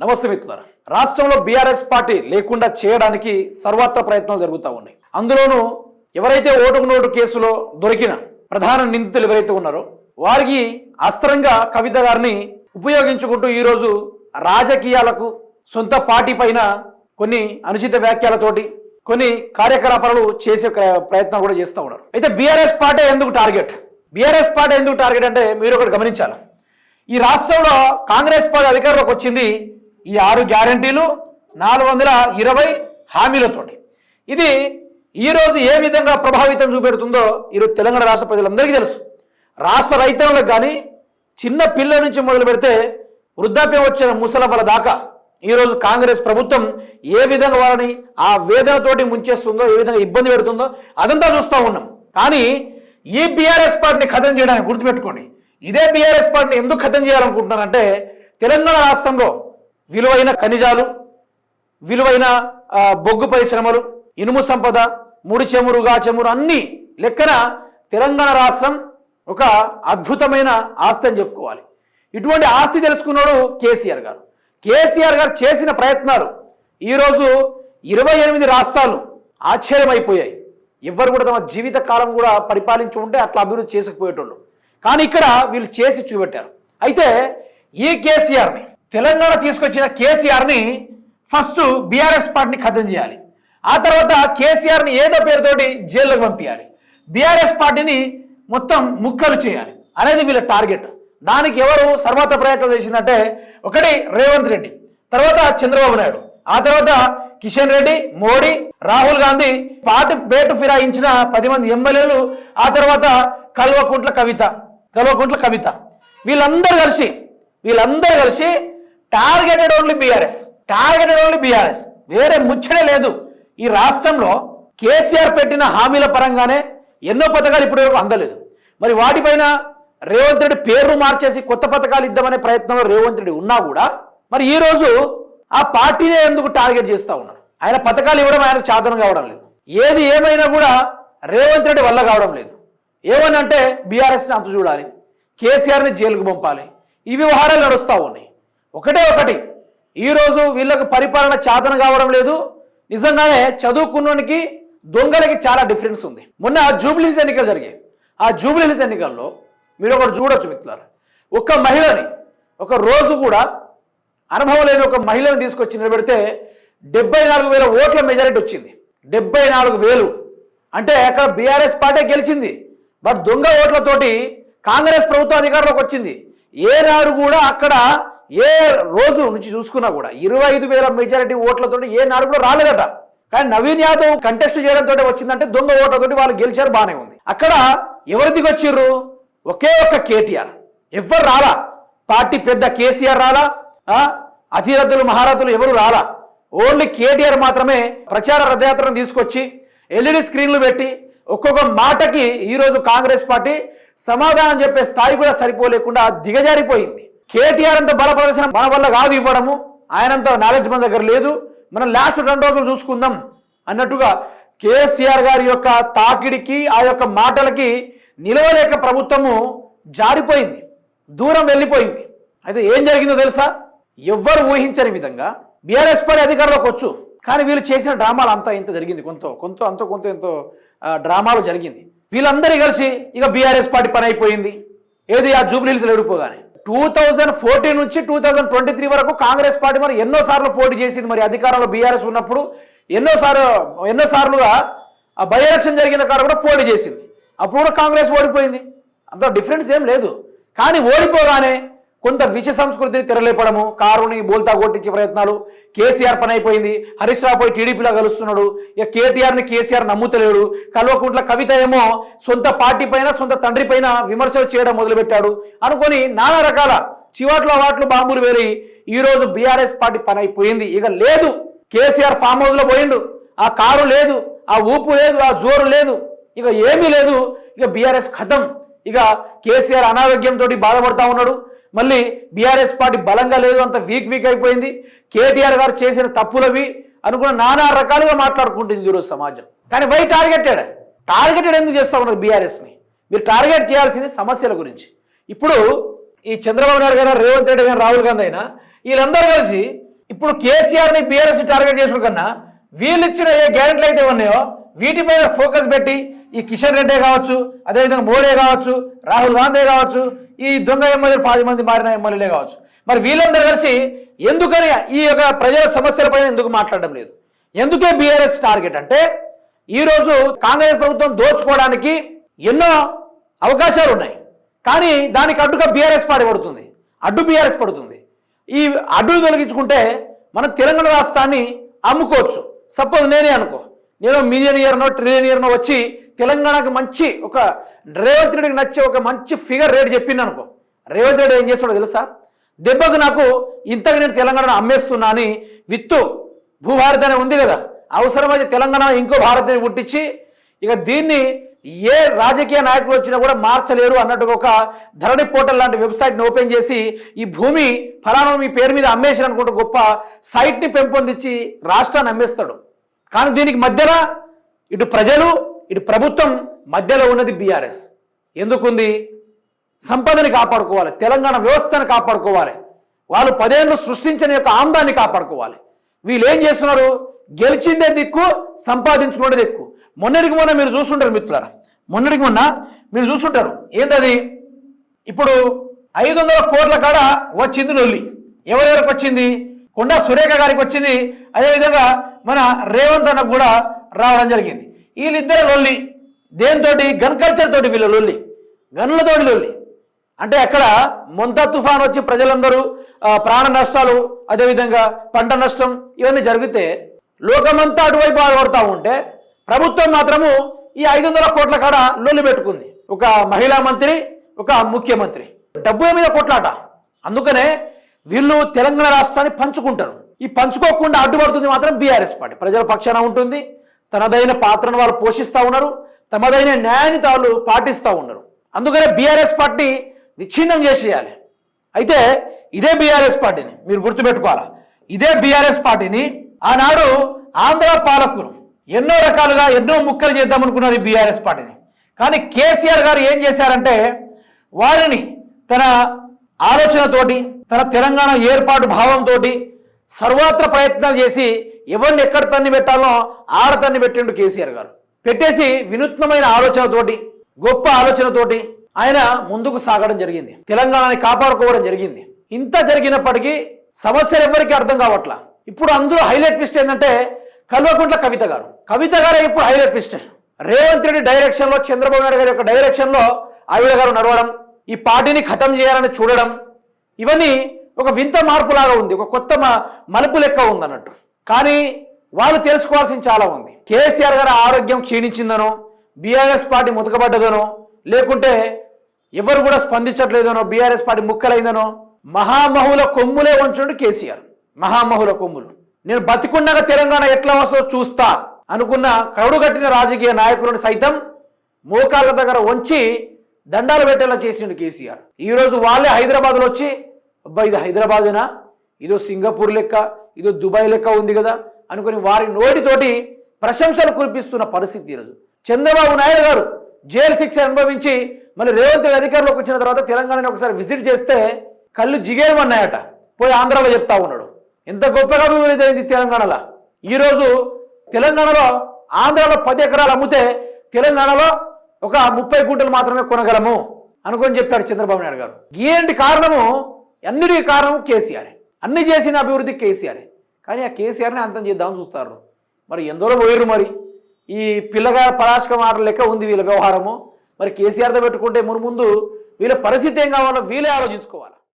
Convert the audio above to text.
నమస్తే మిత్రులారా. రాష్ట్రంలో బీఆర్ఎస్ పార్టీ లేకుండా చేయడానికి సర్వత్ర ప్రయత్నాలు జరుగుతూ ఉన్నాయి. అందులోనూ ఎవరైతే ఓటుకు నోటు కేసులో దొరికిన ప్రధాన నిందితులు ఎవరైతే ఉన్నారో వారికి అస్త్రంగా కవిత గారిని ఉపయోగించుకుంటూ ఈరోజు రాజకీయాలకు సొంత పార్టీ పైన కొన్ని అనుచిత వ్యాఖ్యలతోటి కొన్ని కార్యకలాపాలు చేసే ప్రయత్నం కూడా చేస్తూ ఉన్నారు. అయితే బీఆర్ఎస్ పార్టీ ఎందుకు టార్గెట్? బీఆర్ఎస్ పార్టీ ఎందుకు టార్గెట్ అంటే మీరు ఒకటి గమనించాలి. ఈ రాష్ట్రంలో కాంగ్రెస్ పార్టీ అధికారంలోకి వచ్చింది ఈ ఆరు గ్యారంటీలు నాలుగు వందల ఇరవై హామీలతోటి. ఇది ఈరోజు ఏ విధంగా ప్రభావితం చూపెడుతుందో ఈరోజు తెలంగాణ రాష్ట్ర ప్రజలందరికీ తెలుసు. రాష్ట్ర రైతన్నులకు కానీ చిన్న పిల్లల నుంచి మొదలు పెడితే వృద్ధాప్యం వచ్చిన ముసలఫల దాకా ఈరోజు కాంగ్రెస్ ప్రభుత్వం ఏ విధంగా వారిని ఆ వేదనతోటి ముంచేస్తుందో ఏ విధంగా ఇబ్బంది పెడుతుందో అదంతా చూస్తూ ఉన్నాం. కానీ ఈ బీఆర్ఎస్ పార్టీని ఖతం చేయడానికి గుర్తుపెట్టుకోండి. ఇదే బీఆర్ఎస్ పార్టీని ఎందుకు ఖతం చేయాలనుకుంటున్నానంటే తెలంగాణ రాష్ట్రంలో విలువైన ఖనిజాలు విలువైన బొగ్గు పరిశ్రమలు ఇనుము సంపద ముడి చెమురు చెమురు లెక్కన తెలంగాణ రాష్ట్రం ఒక అద్భుతమైన ఆస్తి అని చెప్పుకోవాలి. ఇటువంటి ఆస్తి తెలుసుకున్నాడు కేసీఆర్ గారు. కేసీఆర్ గారు చేసిన ప్రయత్నాలు ఈరోజు ఇరవై ఎనిమిది రాష్ట్రాలు ఆశ్చర్యమైపోయాయి. ఎవ్వరు కూడా తమ జీవిత కాలం కూడా పరిపాలించి ఉంటే అట్లా అభివృద్ధి చేసుకుపోయేటోళ్ళు. కానీ ఇక్కడ వీళ్ళు చేసి చూపెట్టారు. అయితే ఈ కేసీఆర్ని తెలంగాణ తీసుకొచ్చిన కేసీఆర్ని ఫస్ట్ బీఆర్ఎస్ పార్టీని ఖతం చేయాలి. ఆ తర్వాత కేసీఆర్ని ఏదో పేరుతోటి జైల్లోకి పంపించాలి బీఆర్ఎస్ పార్టీని మొత్తం ముక్కలు చేయాలి. అనేది వీళ్ళ టార్గెట్. దానికి ఎవరు సర్వత ప్రయత్నం చేసిందంటే ఒకటి రేవంత్ రెడ్డి తర్వాత చంద్రబాబు నాయుడు ఆ తర్వాత కిషన్ రెడ్డి మోడీ రాహుల్ గాంధీ పార్టీ పేటు ఫిరాయించిన పది మంది ఎమ్మెల్యేలు ఆ తర్వాత కల్వకుంట్ల కవిత కల్వకుంట్ల కవిత. వీళ్ళందరూ కలిసి వీళ్ళందరూ కలిసి targeted only BRS targeted only BRS వేరే ముచ్చడే లేదు. ఈ రాష్ట్రంలో కేసీఆర్ పెట్టిన హామీల పరంగానే ఎన్నో పథకాలు ఇప్పటివరకు అందలేదు. మరి వాటిపైన రేవంత్ రెడ్డి పేర్లు మార్చేసి కొత్త పథకాలు ఇద్దామనే ప్రయత్నంలో రేవంత్ రెడ్డి ఉన్నా కూడా మరి ఈ రోజు ఆ పార్టీనే ఎందుకు టార్గెట్ చేస్తూ ఉన్నారు? ఆయన పథకాలు ఇవ్వడం ఆయన చాదనం కావడం లేదు. ఏది ఏమైనా కూడా రేవంత్ రెడ్డి వల్ల కావడం లేదు. ఏమని అంటే బీఆర్ఎస్ని అంత చూడాలి. కేసీఆర్ని జైలుకు పంపాలి. ఈ వ్యవహారాలు నడుస్తూ ఉన్నాయి. ఒకటే ఒకటి. ఈరోజు వీళ్ళకు పరిపాలన చాతన కావడం లేదు. నిజంగానే చదువుకున్నోనికి దొంగలకి చాలా డిఫరెన్స్ ఉంది. మొన్న జూబ్లీహిల్స్ ఎన్నికలు జరిగాయి. ఆ జూబ్లీహిల్స్ ఎన్నికల్లో మీరు ఒకటి చూడొచ్చు మిత్రులారు. ఒక్క మహిళని ఒక రోజు కూడా అనుభవం లేని ఒక మహిళను తీసుకొచ్చి నిలబెడితే డెబ్బై నాలుగు వేల ఓట్ల మెజారిటీ వచ్చింది. డెబ్బై నాలుగు వేలు. అంటే అక్కడ బీఆర్ఎస్ పార్టీ గెలిచింది. బట్ దొంగ ఓట్లతోటి కాంగ్రెస్ ప్రభుత్వం అధికారంలోకి వచ్చింది. ఏనాడు కూడా అక్కడ ఏ రోజు నుంచి చూసుకున్నా కూడా ఇరవై ఐదు వేల మెజారిటీ ఓట్లతో ఏ నాడు కూడా రాలేదట. కానీ నవీన్ యాదవ్ కంటెస్ట్ చేయడంతో వచ్చిందంటే దొంగ ఓట్లతోటి వాళ్ళు గెలిచారు బాగానే ఉంది. అక్కడ ఎవరు దిగొచ్చిర్రు? ఒకే ఒక్క కేటీఆర్. ఎవ్వరు రాలా? పార్టీ పెద్ద కేసీఆర్ రాలా? ఆ? అధిరథులు మహారథులు ఎవరు రాలా? ఓన్లీ కేటీఆర్ మాత్రమే ప్రచార రథయాత్రను తీసుకొచ్చి ఎల్ఈడి స్క్రీన్లు పెట్టి ఒక్కొక్క మాటకి ఈరోజు కాంగ్రెస్ పార్టీ సమాధానం చెప్పే స్థాయి కూడా సరిపోలేకుండా దిగజారిపోయింది. కేటీఆర్ అంత బల ప్రదర్శన మన వల్ల కాదు ఇవ్వడము. ఆయనంత నాలెడ్జ్ మన దగ్గర లేదు. మనం లాస్ట్ రెండు రోజులు చూసుకుందాం అన్నట్టుగా కేసీఆర్ గారి యొక్క తాకిడికి ఆ యొక్క మాటలకి నిలవలేక ప్రభుత్వము జారిపోయింది. దూరం వెళ్ళిపోయింది. అయితే ఏం జరిగిందో తెలుసా? ఎవ్వరు ఊహించని విధంగా బీఆర్ఎస్ పార్టీ అధికారంలోకి వచ్చు. కానీ వీళ్ళు చేసిన డ్రామాలు అంతా ఇంత జరిగింది. కొంత కొంత అంత కొంత ఎంతో డ్రామాలు జరిగింది. వీళ్ళందరూ కలిసి ఇక బీఆర్ఎస్ పార్టీ పని అయిపోయింది. ఏది ఆ జూబ్లీహిల్స్ ఎడిపోగానే టూ థౌజండ్ ఫోర్టీన్ నుంచి టూ థౌజండ్ ట్వంటీ త్రీ వరకు కాంగ్రెస్ పార్టీ మరి ఎన్నో సార్లు పోటీ చేసింది. మరి అధికారంలో బీఆర్ఎస్ ఉన్నప్పుడు ఎన్నోసార్లు ఎన్నోసార్లుగా ఆ బై ఎలక్షన్ జరిగిన కాడ కూడా పోటీ చేసింది. అప్పుడు కూడా కాంగ్రెస్ ఓడిపోయింది. అంత డిఫరెన్స్ ఏం లేదు. కానీ ఓడిపోగానే కొంత విష సంస్కృతిని తెరలేపడము కారుని బోల్తా కొట్టించే ప్రయత్నాలు కేసీఆర్ పని అయిపోయింది హరీష్ రావు పోయి టీడీపీలో కలుస్తున్నాడు ఇక కేటీఆర్ని కేసీఆర్ నమ్ముతలేడు కల్వకుంట్ల కవిత ఏమో సొంత పార్టీ పైన సొంత తండ్రి పైన విమర్శలు చేయడం మొదలుపెట్టాడు. అనుకొని నానా రకాల చివాట్లు అవాట్లు బాంబులు వేరి ఈరోజు బీఆర్ఎస్ పార్టీ పని అయిపోయింది. ఇక లేదు కేసీఆర్ ఫామ్ హౌస్లో పోయిండు ఆ కారు లేదు ఆ ఊపు లేదు ఆ జోరు లేదు ఇక ఏమీ లేదు ఇక బీఆర్ఎస్ ఖతం ఇక కేసీఆర్ అనారోగ్యంతో బాధపడతా ఉన్నాడు మళ్ళీ బీఆర్ఎస్ పార్టీ బలంగా లేదు అంత వీక్ వీక్ అయిపోయింది. కేటీఆర్ గారు చేసిన తప్పులవి అనుకున్న నానా రకాలుగా మాట్లాడుకుంటుంది ఈరోజు సమాజం. కానీ వై టార్గెటెడ్? టార్గెటెడ్ ఎందుకు చేస్తా ఉన్నారు బీఆర్ఎస్ని? మీరు టార్గెట్ చేయాల్సింది సమస్యల గురించి. ఇప్పుడు ఈ చంద్రబాబు నాయుడు గారు రేవంత్ రెడ్డి గారు రాహుల్ గాంధీ అయినా వీళ్ళందరూ కలిసి ఇప్పుడు కేసీఆర్ని బీఆర్ఎస్ని టార్గెట్ చేసిన కన్నా వీళ్ళు ఇచ్చిన ఏ గ్యారెంటీలు అయితే ఉన్నాయో వీటిపైన ఫోకస్ పెట్టి ఈ కిషన్ రెడ్డి కావచ్చు అదేవిధంగా మోడీ కావచ్చు రాహుల్ గాంధీ కావచ్చు ఈ దొంగ ఎమ్మెల్యేలు పది మంది మారిన ఎమ్మెల్యేలే కావచ్చు. మరి వీళ్ళందరూ కలిసి ఎందుకని ఈ యొక్క ప్రజల సమస్యలపైన ఎందుకు మాట్లాడడం లేదు? ఎందుకే బీఆర్ఎస్ టార్గెట్ అంటే ఈరోజు కాంగ్రెస్ ప్రభుత్వం దోచుకోవడానికి ఎన్నో అవకాశాలు ఉన్నాయి. కానీ దానికి అడ్డుగా బీఆర్ఎస్ పాడి పడుతుంది అడ్డు బీఆర్ఎస్ పడుతుంది. ఈ అడ్డును తొలగించుకుంటే మనం తెలంగాణ రాష్ట్రాన్ని అమ్ముకోవచ్చు. సపోజ్ నేనే అనుకో. నేను మిలియన్ ఇయర్నో ట్రిలియన్ ఇయర్నో వచ్చి తెలంగాణకు మంచి ఒక రేవంత్ రెడ్డికి నచ్చే ఒక మంచి ఫిగర్ రేట్ చెప్పింది అనుకో. రేవంత్ రెడ్డి ఏం చేస్తాడో తెలుసా? దెబ్బకు నాకు ఇంతకు నేను తెలంగాణను అమ్మేస్తున్నా అని విత్తు భూభారతి అనే ఉంది కదా. అవసరమైతే తెలంగాణ ఇంకో భారతిని పుట్టించి ఇక దీన్ని ఏ రాజకీయ నాయకులు వచ్చినా కూడా మార్చలేరు అన్నట్టుగా ఒక ధరణి పోర్టల్ లాంటి వెబ్సైట్ని ఓపెన్ చేసి ఈ భూమి ఫలానా మీ పేరు మీద అమ్మేసిన అనుకుంటే గొప్ప సైట్ని పెంపొందించి రాష్ట్రాన్ని అమ్మేస్తాడు. కానీ దీనికి మధ్యన ఇటు ప్రజలు ఇటు ప్రభుత్వం మధ్యలో ఉన్నది బీఆర్ఎస్. ఎందుకుంది? సంపదని కాపాడుకోవాలి తెలంగాణ వ్యవస్థను కాపాడుకోవాలి. వాళ్ళు పదేళ్ళు సృష్టించిన యొక్క ఆందాన్ని కాపాడుకోవాలి. వీళ్ళు ఏం చేస్తున్నారు? గెలిచిందే దిక్కు సంపాదించుకునే దిక్కు. మొన్నటికి మొన్న మీరు చూస్తుంటారు మిత్రులారా. మొన్నటికి మొన్న మీరు చూస్తుంటారు. ఏంటది ఇప్పుడు ఐదు వందల కోట్ల కాడ వచ్చింది నొల్లి. ఎవరెవరికి వచ్చింది? కొండా సురేఖ గారికి వచ్చింది. అదేవిధంగా మన రేవంత్ అన్న కూడా రావడం జరిగింది. వీళ్ళిద్దరు లొల్లి. దేనితోటి? గన్ కల్చర్ తోటి వీళ్ళు లొల్లి. గన్లతోటి లొల్లి. అంటే అక్కడ ముంత తుఫాన్ వచ్చి ప్రజలందరూ ప్రాణ నష్టాలు అదేవిధంగా పంట నష్టం ఇవన్నీ జరిగితే లోకమంతా అటువైపు బాధపడతా ఉంటే ప్రభుత్వం మాత్రము ఈ ఐదు వందల కోట్ల కాడ లొల్లి పెట్టుకుంది. ఒక మహిళా మంత్రి ఒక ముఖ్యమంత్రి. డబ్బుల మీద కొట్లాట. అందుకనే వీళ్ళు తెలంగాణ రాష్ట్రాన్ని పంచుకుంటారు. ఈ పంచుకోకుండా అడ్డుపడుతుంది మాత్రం బీఆర్ఎస్ పార్టీ. ప్రజల పక్షాన ఉంటుంది. తనదైన పాత్రను వారు పోషిస్తూ ఉన్నారు. తమదైన న్యాయాన్ని తాను పాటిస్తూ ఉన్నారు. అందుకనే బీఆర్ఎస్ పార్టీ విచ్ఛిన్నం చేసేయాలి. అయితే ఇదే బీఆర్ఎస్ పార్టీని మీరు గుర్తుపెట్టుకోవాలా? ఇదే బీఆర్ఎస్ పార్టీని ఆనాడు ఆంధ్ర పాలకులు ఎన్నో రకాలుగా ఎన్నో ముక్కలు చేద్దామనుకున్నారు ఈ బీఆర్ఎస్ పార్టీని. కానీ కేసీఆర్ గారు ఏం చేశారంటే వారిని తన ఆలోచనతోటి తన తెలంగాణ ఏర్పాటు భావంతో సర్వత్ర ప్రయత్నాలు చేసి ఎవరిని ఎక్కడ తన్ని పెట్టాలో ఆడ తన్ని పెట్టిండు కేసీఆర్ గారు. పెట్టేసి వినూత్నమైన ఆలోచనతోటి గొప్ప ఆలోచనతోటి ఆయన ముందుకు సాగడం జరిగింది. తెలంగాణని కాపాడుకోవడం జరిగింది. ఇంత జరిగినప్పటికీ సమస్యలు ఎవరికి అర్థం కావట్లా? ఇప్పుడు అందులో హైలైట్ ట్విస్ట్ ఏంటంటే కల్వకుంట్ల కవిత గారు. కవిత గారే ఇప్పుడు హైలైట్ ట్విస్ట్. రేవంత్ రెడ్డి డైరెక్షన్లో చంద్రబాబు నాయుడు గారి యొక్క డైరెక్షన్లో ఆవిడ గారు నడవడం ఈ పార్టీని ఖతం చేయాలని చూడడం ఇవన్నీ ఒక వింత మార్పులాగా ఉంది ఒక కొత్త మ- మలుపు లెక్క ఉంది అన్నట్టు కానీ వాళ్ళు తెలుసుకోవాల్సింది చాలా ఉంది. కేసీఆర్ గారి ఆరోగ్యం క్షీణించిందనో బీఆర్ఎస్ పార్టీ ముతకబడ్డదనో లేకుంటే ఎవరు కూడా స్పందించట్లేదనో బీఆర్ఎస్ పార్టీ ముక్కలైందనో మహామహుల కొమ్ములే ఉంచుడు కేసీఆర్. మహామహుల కొమ్ములు. నేను బతికుండగా తెలంగాణ ఎట్లా వస్తుందో చూస్తా అనుకున్న కరుడుగట్టిన రాజకీయ నాయకులను సైతం మోకాళ్ళ దగ్గర వంచి దండాలు పెట్టేలా చేసిండు కేసీఆర్. ఈరోజు వాళ్ళే హైదరాబాద్లో వచ్చి అబ్బా ఇది హైదరాబాదేనా? ఇదో సింగపూర్ లెక్క ఇదో దుబాయ్ లెక్క ఉంది కదా? అనుకుని వారి నోటితోటి ప్రశంసలు కురిపిస్తున్న పరిస్థితి ఈరోజు. చంద్రబాబు నాయుడు గారు జైలు శిక్ష అనుభవించి మళ్ళీ రేవంత్ రెడ్డి అధికారులకు వచ్చిన తర్వాత తెలంగాణని ఒకసారి విజిట్ చేస్తే కళ్ళు జిగేమన్నాయట పోయి ఆంధ్రాలో చెప్తా ఉన్నాడు. ఎంత గొప్పగా అభివృద్ధి అయింది తెలంగాణలో? ఈరోజు తెలంగాణలో ఆంధ్రాలో పది ఎకరాలు అమ్మితే తెలంగాణలో ఒక ముప్పై గుంటలు మాత్రమే కొనగలము అనుకొని చెప్పారు చంద్రబాబు నాయుడు గారు. ఏంటి కారణము? అన్నిటికీ కారణం కేసీఆర్. అన్ని చేసిన అభివృద్ధి కేసీఆర్. కానీ ఆ కేసీఆర్ని అంతం చేద్దామని చూస్తారు. మరి ఎందరో పోయారు మరి. ఈ పిల్లగా పరాశక మాటల లెక్క ఉంది వీళ్ళ వ్యవహారము. మరి కేసీఆర్తో పెట్టుకుంటే మును ముందు వీళ్ళ పరిస్థితి ఏం కావాలో వీళ్ళే ఆలోచించుకోవాలి?